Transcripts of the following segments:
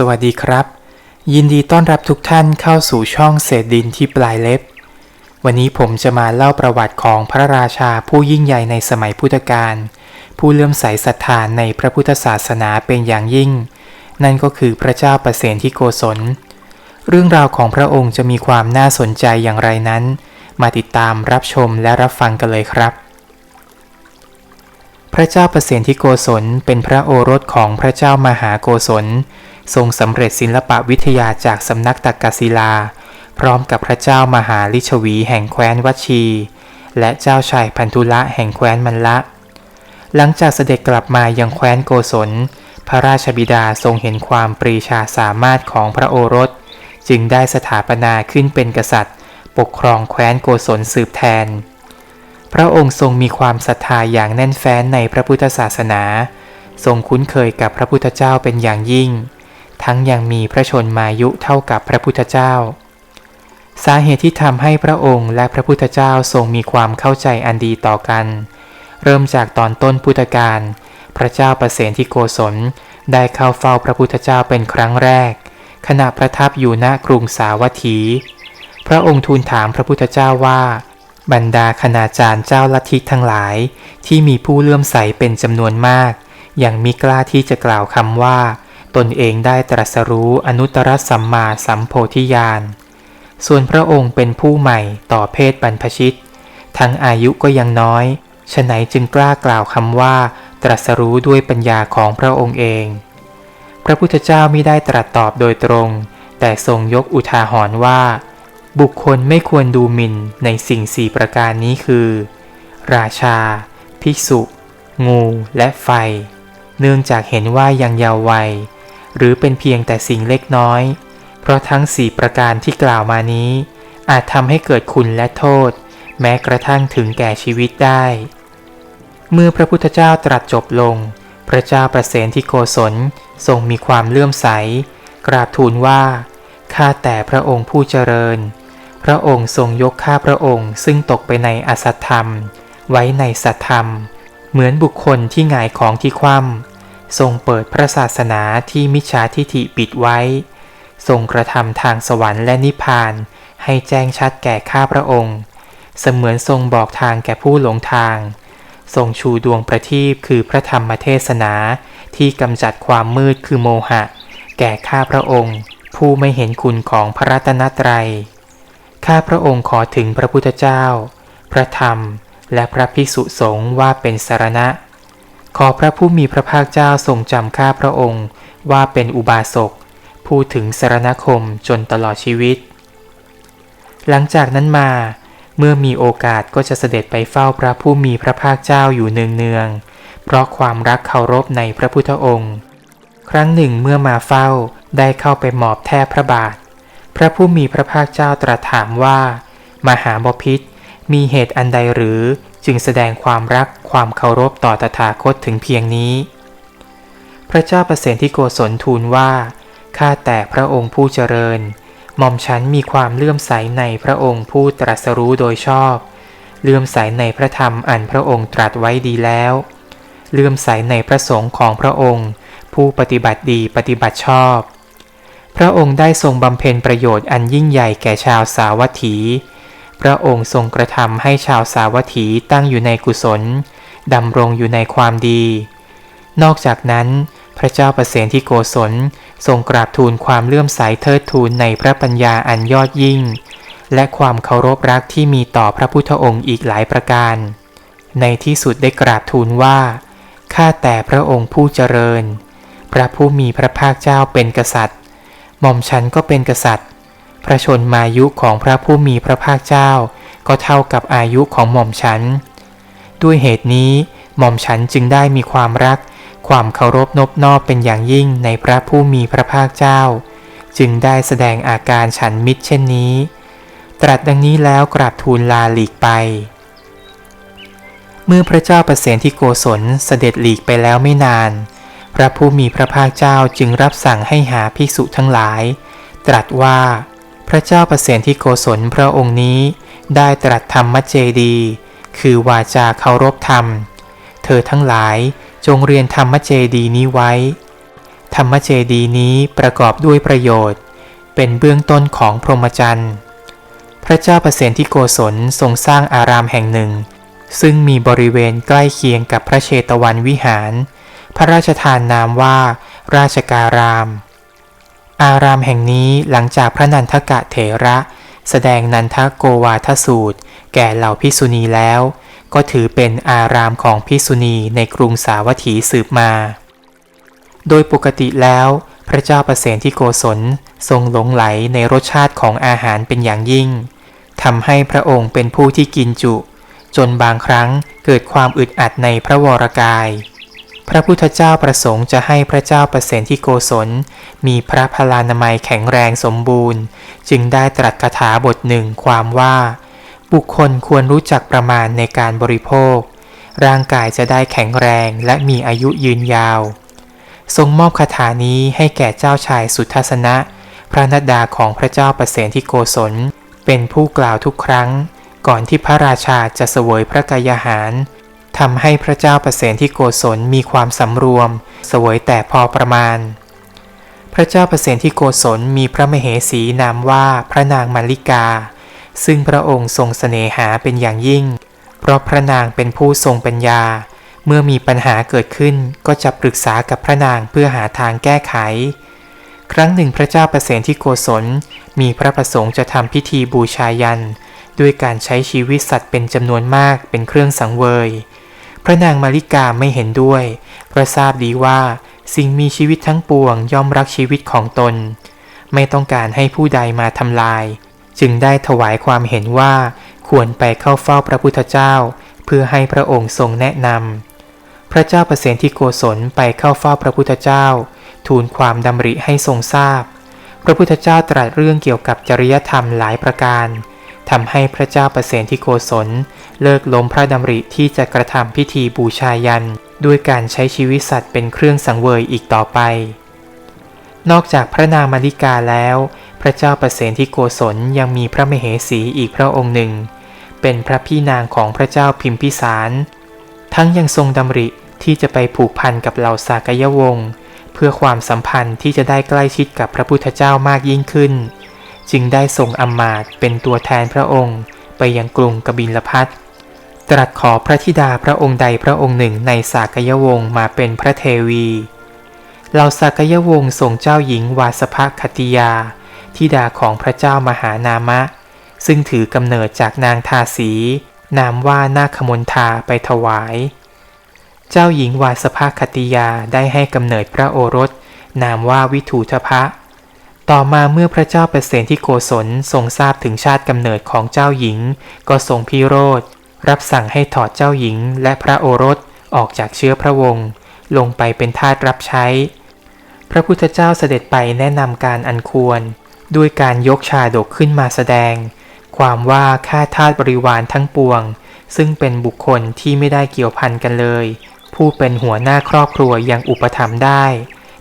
สวัสดีครับ ยินดีต้อนรับทุกท่านเข้าสู่ช่องเศษดินที่ปลายเล็บ วันนี้ผมจะมาเล่าประวัติของพระราชาผู้ยิ่งใหญ่ในสมัยพุทธกาลผู้เลื่อมใสศรัทธาในพระพุทธศาสนาเป็นอย่างยิ่ง นั่นก็คือพระเจ้าประเสนที่โกศล เรื่องราวของพระองค์จะมีความน่าสนใจอย่างไรนั้น มาติดตามรับชมและรับฟังกันเลยครับพระเจ้าประเสนที่โกศลเป็นพระโอรสของพระเจ้ามหาโกศล ทรงสำเร็จศิลปวิทยาจากสำนักตักกศิลา พร้อมกับพระเจ้ามหาลิชวีแห่งแคว้นวัชี และเจ้าชายพันธุละแห่งแคว้นมันละ หลังจากเสด็จกลับมายังแคว้นโกศล พระราชบิดาทรงเห็นความปรีชาสามารถของพระโอรส จึงได้สถาปนาขึ้นเป็นกษัตริย์ ปกครองแคว้นโกศลสืบแทน พระองค์ทรงมีความศรัทธาอย่างแน่นแฟ้นในพระพุทธศาสนา ทรงคุ้นเคยกับพระพุทธเจ้าเป็นอย่างยิ่ง ทั้งยังมีพระชนมายุเท่ากับพระพุทธเจ้า สาเหตุที่ทำให้พระองค์และพระพุทธเจ้าทรงมีความเข้าใจอันดีต่อกัน เริ่มจากตอนต้นพุทธกาลพระเจ้าประเสนที่โกศลได้เข้าเฝ้าพระพุทธเจ้าเป็นครั้งแรก ขณะประทับอยู่ณกรุงสาวัตถี พระองค์ทูลถามพระพุทธเจ้าว่า บรรดาคณาจารย์เจ้าลัทธิทั้งหลาย ที่มีผู้เลื่อมใสเป็นจำนวนมาก ยังมิกล้าที่จะกล่าวคำว่า ตนเองได้ตรัสรู้อนุตตรสัมมาสัมโพธิญาณ ส่วนพระองค์เป็นผู้ใหม่ต่อเพศบรรพชิต ทั้งอายุก็ยังน้อยฉะไหนจึงกล้ากล่าวคำว่า ตรัสรู้ด้วยปัญญาของพระองค์เอง พระพุทธเจ้าไม่ได้ตรัสตอบโดยตรง แต่ทรงยกอุทาหรณ์ว่า บุคคลไม่ควรดูหมิ่นในสิ่งสี่ประการนี้คือ ราชา ภิกษุ งูและไฟ เนื่องจากเห็นว่ายังเยาว์วัย หรือเป็นเพียงแต่สิ่งเล็กน้อย เพราะทั้งสี่ประการที่กล่าวมานี้ อาจทำให้เกิดคุณและโทษ แม้กระทั่งถึงแก่ชีวิตได้ เมื่อพระพุทธเจ้าตรัสจบลง พระเจ้าประเสนที่โกศลทรงมีความเลื่อมใส กราบทูลว่าข้าแต่พระองค์ผู้เจริญ พระองค์ทรงยกข้าพระองค์ซึ่งตกไปในอสัตธรรม ไว้ในสัตธรรม เหมือนบุคคลที่หงายของที่คว่ำ ทรงเปิดพระศาสนาที่มิจฉาทิฐิปิดไว้ ทรงกระทำทางสวรรค์และนิพพานให้แจ้งชัดแก่ข้าพระองค์ เสมือนทรงบอกทางแก่ผู้หลงทาง ทรงชูดวงประทีปคือพระธรรมเทศนาที่กำจัดความมืดคือโมหะ แก่ข้าพระองค์ ผู้ไม่เห็นคุณของพระรัตนตรัย ข้าพระองค์ขอถึงพระพุทธเจ้า พระธรรม และพระภิกษุสงฆ์ว่าเป็นสารณะ ขอพระผู้มีพระภาคเจ้าทรงจำข้าพระองค์ว่าเป็นอุบาสกพูดถึงสารณคมจนตลอดชีวิต หลังจากนั้นมา เมื่อมีโอกาสก็จะเสด็จไปเฝ้าพระผู้มีพระภาคเจ้าอยู่เนืองๆเพราะความรักเคารพในพระพุทธองค์ ครั้งหนึ่งเมื่อมาเฝ้าได้เข้าไปหมอบแทบพระบาท พระผู้มีพระภาคเจ้าตรัสถามว่า มหาบพิษมีเหตุอันใดหรือ จึงแสดงความรักความเคารพต่อตถาคตถึงเพียงนี้ พระเจ้าประเสนที่โกศลทูลว่า ข้าแต่พระองค์ผู้เจริญ หม่อมฉันมีความเลื่อมใสในพระองค์ผู้ตรัสรู้โดยชอบ เลื่อมใสในพระธรรมอันพระองค์ตรัสไว้ดีแล้ว เลื่อมใสในพระสงฆ์ของพระองค์ ผู้ปฏิบัติดีปฏิบัติชอบ พระองค์ได้ทรงบำเพ็ญประโยชน์อันยิ่งใหญ่แก่ชาวสาวัตถี พระองค์ทรงกระทำให้ชาวสาวัตถีตั้งอยู่ในกุศลดำรงอยู่ในความดี นอกจากนั้น พระเจ้าประเสนที่โกศลทรงกราบทูลความเลื่อมใสเทิดทูนในพระปัญญาอันยอดยิ่ง และความเคารพรักที่มีต่อพระพุทธองค์อีกหลายประการ ในที่สุดได้กราบทูลว่าข้าแต่พระองค์ผู้เจริญ พระผู้มีพระภาคเจ้าเป็นกษัตริย์หม่อมฉันก็เป็นกษัตริย์ พระชนมายุของพระผู้มีพระภาคเจ้า ก็เท่ากับอายุของหม่อมฉัน ด้วยเหตุนี้หม่อมฉันจึงได้มีความรัก ความเคารพนบนอบเป็นอย่างยิ่งในพระผู้มีพระภาคเจ้า จึงได้แสดงอาการฉันมิตรเช่นนี้ ตรัสดังนี้แล้วกราบทูลลาหลีกไป เมื่อพระเจ้าประเสนที่โกศลเสด็จหลีกไปแล้วไม่นาน พระผู้มีพระภาคเจ้าจึงรับสั่งให้หาภิกษุทั้งหลาย ตรัสว่า พระเจ้าประเสนที่โกศลพระองค์นี้ได้ตรัสธรรมเจดี คือวาจาเคารพธรรม เธอทั้งหลายจงเรียนธรรมเจดีนี้ไว้ ธรรมเจดีนี้ประกอบด้วยประโยชน์ เป็นเบื้องต้นของพรหมจรรย์ พระเจ้าประเสนที่โกศลทรงสร้างอารามแห่งหนึ่ง ซึ่งมีบริเวณใกล้เคียงกับพระเชตวันวิหาร พระราชทานนามว่าราชการาม อารามแห่งนี้หลังจากพระนันทกะเถระ แสดงนันทโกวาทสูตร แก่เหล่าพิสุณีแล้ว ก็ถือเป็นอารามของพิสุณีในกรุงสาวัตถีสืบมา โดยปกติแล้ว พระเจ้าประเสนที่โกศลทรงหลงไหลในรสชาติของอาหารเป็นอย่างยิ่งทำให้พระองค์เป็นผู้ที่กินจุ จนบางครั้งเกิดความอึดอัดในพระวรกาย พระพุทธเจ้าประสงค์จะให้พระเจ้าประเสนที่โกศล มีพระพลานามัยแข็งแรงสมบูรณ์ จึงได้ตรัสคาถาบทหนึ่งความว่า บุคคลควรรู้จักประมาณในการบริโภค ร่างกายจะได้แข็งแรงและมีอายุยืนยาว ทรงมอบคาถานี้ให้แก่เจ้าชายสุทัศนะ พระนัดดาของพระเจ้าประเสนที่โกศล เป็นผู้กล่าวทุกครั้ง ก่อนที่พระราชาจะเสวยพระกายหาร ทำให้พระเจ้าประเสนที่โกศลมีความสำรวม สวยแต่พอประมาณ พระเจ้าประเสนที่โกศลมีพระมเหสีนามว่าพระนางมาริกา ซึ่งพระองค์ทรงเสน่หาเป็นอย่างยิ่ง เพราะพระนางเป็นผู้ทรงปัญญา เมื่อมีปัญหาเกิดขึ้นก็จะปรึกษากับพระนางเพื่อหาทางแก้ไข ครั้งหนึ่งพระเจ้าประเสนที่โกศลมีพระประสงค์จะทำพิธีบูชายันด้วยการใช้ชีวิตสัตว์เป็นจำนวนมากเป็นเครื่องสังเวย พระนางมาริกาไม่เห็นด้วยเพราะทราบดีว่าสิ่งมีชีวิตทั้งปวงย่อมรักชีวิตของตน ไม่ต้องการให้ผู้ใดมาทำลาย จึงได้ถวายความเห็นว่าควรไปเข้าเฝ้าพระพุทธเจ้า เพื่อให้พระองค์ทรงแนะนำพระเจ้าประเสนที่โกศลไปเข้าเฝ้าพระพุทธเจ้า ทูลความดำริให้ทรงทราบ พระพุทธเจ้าตรัสเรื่องเกี่ยวกับจริยธรรมหลายประการ ทำให้พระเจ้าประเสนที่โกศล เลิกล้มพระดำริที่จะกระทำพิธีบูชายัน ด้วยการใช้ชีวิตสัตว์เป็นเครื่องสังเวยอีกต่อไป นอกจากพระนางมาริกาแล้ว พระเจ้าประเสนที่โกศลยังมีพระมเหสีอีกพระองค์หนึ่ง เป็นพระพี่นางของพระเจ้าพิมพิสาร ทั้งยังทรงดำริที่จะไปผูกพันกับเหล่าสากยวงศ์เพื่อความสัมพันธ์ที่จะได้ใกล้ชิดกับพระพุทธเจ้ามากยิ่งขึ้น จึงได้ส่งอำมาตย์เป็นตัวแทนพระองค์ไปยังกรุงกบิลพัทตรัสขอพระธิดาพระองค์ใดพระองค์หนึ่งในสากยวงศ์มาเป็นพระเทวีเหล่าสากยวงศ์ส่งเจ้าหญิงวาสภคติยาธิดาของพระเจ้ามหานามะ ซึ่งถือกำเนิดจากนางทาสี นามว่านาคมนทาไปถวาย เจ้าหญิงวาสภคติยาได้ให้กำเนิดพระโอรส นามว่าวิถูทพะ ต่อมาเมื่อพระเจ้าเปรตที่โกศลทรงทราบถึงชาติกำเนิดของเจ้าหญิง ก็ทรงพิโรธ รับสั่งให้ถอดเจ้าหญิงและพระโอรสออกจากเชื้อพระวงศ์ลงไปเป็นทาสรับใช้ พระพุทธเจ้าเสด็จไปแนะนำการอันควร ด้วยการยกชาดกขึ้นมาแสดง ความว่าข้าทาสบริวารทั้งปวง ซึ่งเป็นบุคคลที่ไม่ได้เกี่ยวพันกันเลย ผู้เป็นหัวหน้าครอบครัวยังอุปถัมภ์ได้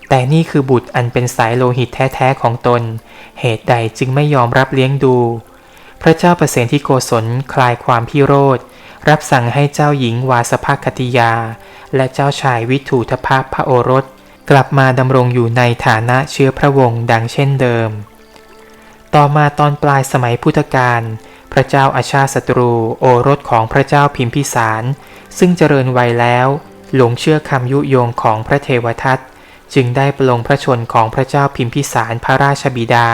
แต่นี่คือบุตรอันเป็นสายโลหิตแท้ๆของตน เหตุใดจึงไม่ยอมรับเลี้ยงดู พระเจ้าประเสนที่โกศลคลายความพิโรธ รับสั่งให้เจ้าหญิงวาสภคติยา และเจ้าชายวิถูทพพระโอรส กลับมาดำรงอยู่ในฐานะเชื้อพระวงศ์ดังเช่นเดิม ต่อมาตอนปลายสมัยพุทธกาลพระเจ้าอาชาศัตรูโอรสของพระเจ้าพิมพิสาร ซึ่งเจริญวัยแล้ว หลงเชื่อคำยุโยงของพระเทวทัต จึงได้ประลงพระชนของพระเจ้าพิมพิสารพระราชบิดา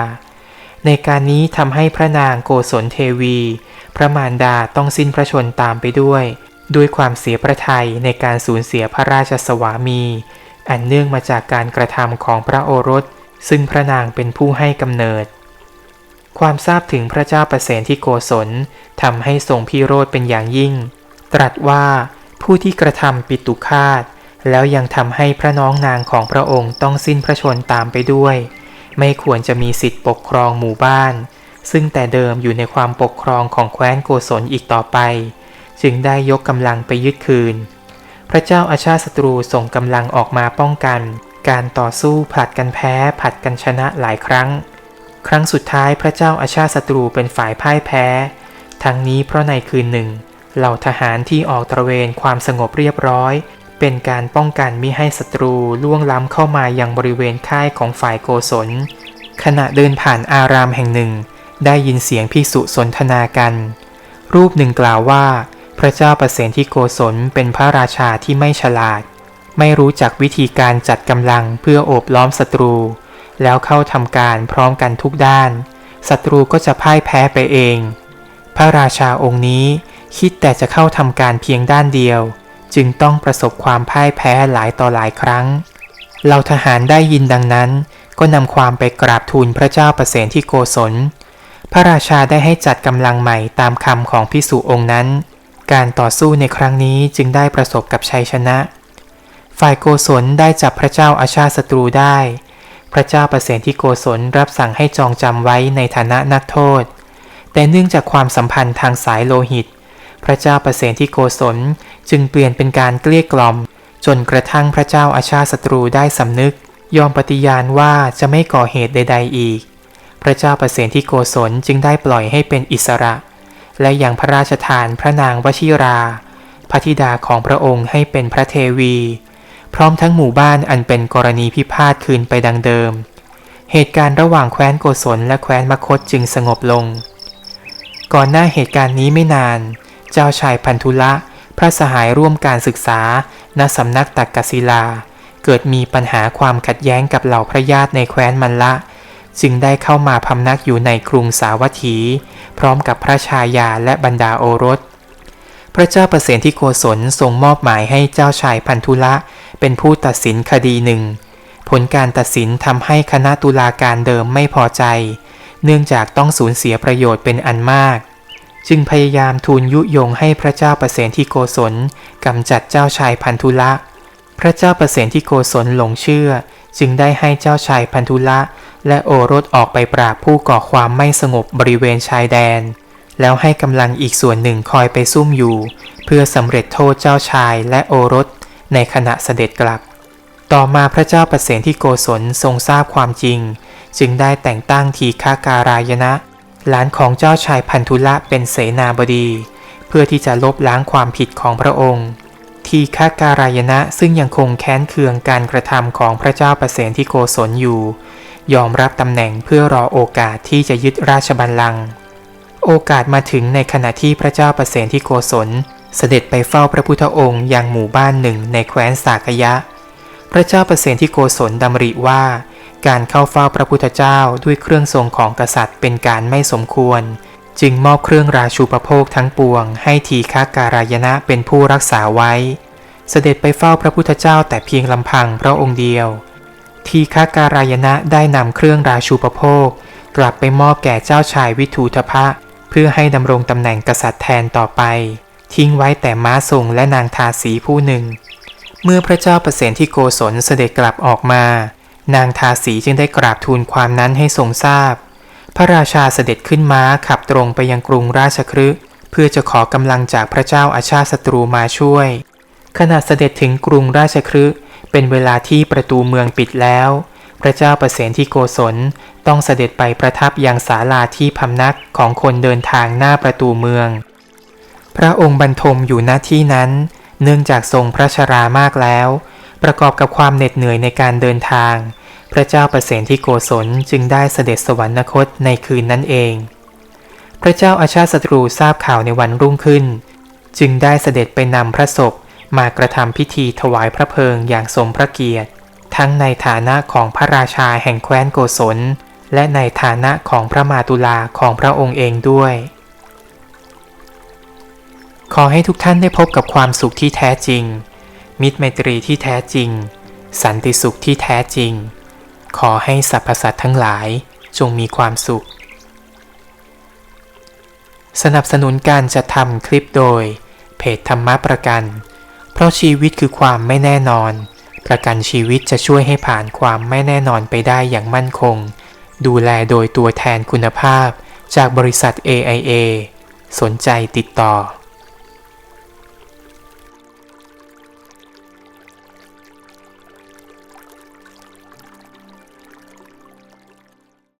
ในการนี้ทำให้พระนางโกศลเทวี พระมารดาต้องสิ้นพระชนตามไปด้วย ด้วยความเสียพระทัยในการสูญเสียพระราชสวามี อันเนื่องมาจากการกระทำของพระโอรส ซึ่งพระนางเป็นผู้ให้กำเนิด ความทราบถึงพระเจ้าประเสนที่โกศลทำให้ทรงพิโรธเป็นอย่างยิ่ง ตรัสว่าผู้ที่กระทำปิตุคาต แล้วยังทำให้พระน้องนางของพระองค์ต้องสิ้นพระชนตามไปด้วย ไม่ควรจะมีสิทธิปกครองหมู่บ้าน ซึ่งแต่เดิมอยู่ในความปกครองของแคว้นโกศลอีกต่อไป จึงได้ยกกำลังไปยึดคืน พระเจ้าอาชาศัตรูส่งกำลังออกมาป้องกัน การต่อสู้ผลัดกันแพ้ผลัดกันชนะหลายครั้ง ครั้งสุดท้ายพระเจ้าอาชาศัตรูเป็นฝ่ายพ่ายแพ้ ทั้งนี้เพราะในคืนหนึ่งเหล่าทหารที่ออกตระเวนความสงบเรียบร้อย เป็นการป้องกันมิให้ศัตรูล่วงล้ำเข้ามายังบริเวณค่ายของฝ่ายโกศล ขณะเดินผ่านอารามแห่งหนึ่ง ได้ยินเสียงภิกษุสนทนากัน รูปหนึ่งกล่าวว่า พระเจ้าประเสนที่โกศลเป็นพระราชาที่ไม่ฉลาด ไม่รู้จักวิธีการจัดกำลังเพื่อโอบล้อมศัตรู แล้วเข้าทำการพร้อมกันทุกด้านศัตรูก็จะพ่ายแพ้ไปเอง พระราชาองค์นี้คิดแต่จะเข้าทำการเพียงด้านเดียว จึงต้องประสบความพ่ายแพ้หลายต่อหลายครั้งเหล่าทหารได้ยินดังนั้น ก็นำความไปกราบทูลพระเจ้าประเสนที่โกศล พระราชาได้ให้จัดกำลังใหม่ตามคำของพิสุองค์นั้น การต่อสู้ในครั้งนี้จึงได้ประสบกับชัยชนะ ฝ่ายโกศลได้จับพระเจ้าอาชาศัตรูได้ พระเจ้าประเสนที่โกศลรับสั่งให้จองจำไว้ในฐานะนักโทษ แต่เนื่องจากความสัมพันธ์ทางสายโลหิต พระเจ้าประเสนที่โกศลจึงเปลี่ยนเป็นการเกลี้ยกล่อม จนกระทั่งพระเจ้าอาชาศัตรูได้สำนึก ยอมปฏิญาณว่าจะไม่ก่อเหตุใด ๆ อีก พระเจ้าประเสนที่โกศลจึงได้ปล่อยให้เป็นอิสระ และอยังพระราชทานพระนางวชิรา พระธิดาของพระองค์ให้เป็นพระเทวี พร้อมทั้งหมู่บ้านอันเป็นกรณีพิพาทคืนไปดังเดิม เหตุการณ์ระหว่างแคว้นโกศลและแคว้นมคตจึงสงบลง ก่อนหน้าเหตุการณ์นี้ไม่นาน เจ้าชายพันธุละ พระสหายร่วมการศึกษา ณสำนักตักกศิลา เกิดมีปัญหาความขัดแย้งกับเหล่าพระญาติในแคว้นมันละ จึงได้เข้ามาพำนักอยู่ในกรุงสาวัตถี พร้อมกับพระชายาและบรรดาโอรส พระเจ้าประเสนที่โกศลทรงมอบหมายให้เจ้าชายพันธุละเป็นผู้ตัดสินคดีหนึ่ง ผลการตัดสินทำให้คณะตุลาการเดิมไม่พอใจ เนื่องจากต้องสูญเสียประโยชน์เป็นอันมาก จึงพยายามทูลยุยงให้พระเจ้าประเสนที่โกศลกำจัดเจ้าชายพันธุละ พระเจ้าประเสนที่โกศลหลงเชื่อ จึงได้ให้เจ้าชายพันธุละ และโอรสออกไปปราบผู้ก่อความไม่สงบบริเวณชายแดน แล้วให้กำลังอีกส่วนหนึ่งคอยไปซุ่มอยู่ เพื่อสำเร็จโทษเจ้าชายและโอรสในขณะเสด็จกลับ ต่อมาพระเจ้าประเสนที่โกศลทรงทราบความจริง จึงได้แต่งตั้งทีฆาการายณะ หลานของเจ้าชายพันธุละเป็นเสนาบดี เพื่อที่จะลบล้างความผิดของพระองค์ ทีฆาการายณะซึ่งยังคงแค้นเคืองการกระทำของพระเจ้าประเสนที่โกศลอยู่ ยอมรับตำแหน่งเพื่อรอโอกาสที่จะยึดราชบัลลังก์โอกาสมาถึงในขณะที่พระเจ้าประเสนที่โกศล เสด็จไปเฝ้าพระพุทธองค์ยังหมู่บ้านหนึ่งในแคว้นสากยะ พระเจ้าประเสนที่โกศลดำริว่า การเข้าเฝ้าพระพุทธเจ้าด้วยเครื่องทรงของกษัตริย์เป็นการไม่สมควร จึงมอบเครื่องราชูปโภคทั้งปวง ให้ทีฆาการายณะเป็นผู้รักษาไว้ เสด็จไปเฝ้าพระพุทธเจ้าแต่เพียงลำพังพระองค์เดียว ทีฆาการายณะได้นำเครื่องราชูปโภค กลับไปมอบแก่เจ้าชายวิทูธพะ เพื่อให้ดำรงตำแหน่งกษัตริย์แทนต่อไป ทิ้งไว้แต่ม้าทรงและนางทาสีผู้หนึ่ง เมื่อพระเจ้าประเสนที่โกศลเสด็จกลับออกมา นางทาสีจึงได้กราบทูลความนั้นให้ทรงทราบ พระราชาเสด็จขึ้นม้าขับตรงไปยังกรุงราชคฤห์เพื่อจะขอกำลังจากพระเจ้าอาชาศัตรูมาช่วย ขณะเสด็จถึงกรุงราชคฤห์เป็นเวลาที่ประตูเมืองปิดแล้ว พระเจ้าประเสนที่โกศลต้องเสด็จไปประทับยังศาลาที่พำนักของคนเดินทางหน้าประตูเมือง พระองค์บรรทมอยู่หน้าที่นั้น เนื่องจากทรงพระชรามากแล้ว ประกอบกับความเหน็ดเหนื่อยในการเดินทาง พระเจ้าประเสนที่โกศลจึงได้เสด็จสวรรคตในคืนนั้นเอง พระเจ้าอาชาติศัตรูทราบข่าวในวันรุ่งขึ้น จึงได้เสด็จไปนำพระศพมากระทำพิธีถวายพระเพลิงอย่างสมพระเกียรติ ทั้งในฐานะของพระราชาแห่งแคว้นโกศล และในฐานะของพระมาตุลาของพระองค์เองด้วย ขอให้ทุกท่านได้พบกับความสุขที่แท้จริง มิตรไมตรีที่แท้จริง สันติสุขที่แท้จริง ขอให้สรรพสัตว์ทั้งหลายจงมีความสุข สนับสนุนการจัดทำคลิปโดย เพจธรรมะประกัน เพราะชีวิตคือความไม่แน่นอน ประกันชีวิตจะช่วยให้ผ่านความไม่แน่นอนไปได้อย่างมั่นคง ดูแลโดยตัวแทนคุณภาพจากบริษัท AIA สนใจติดต่อ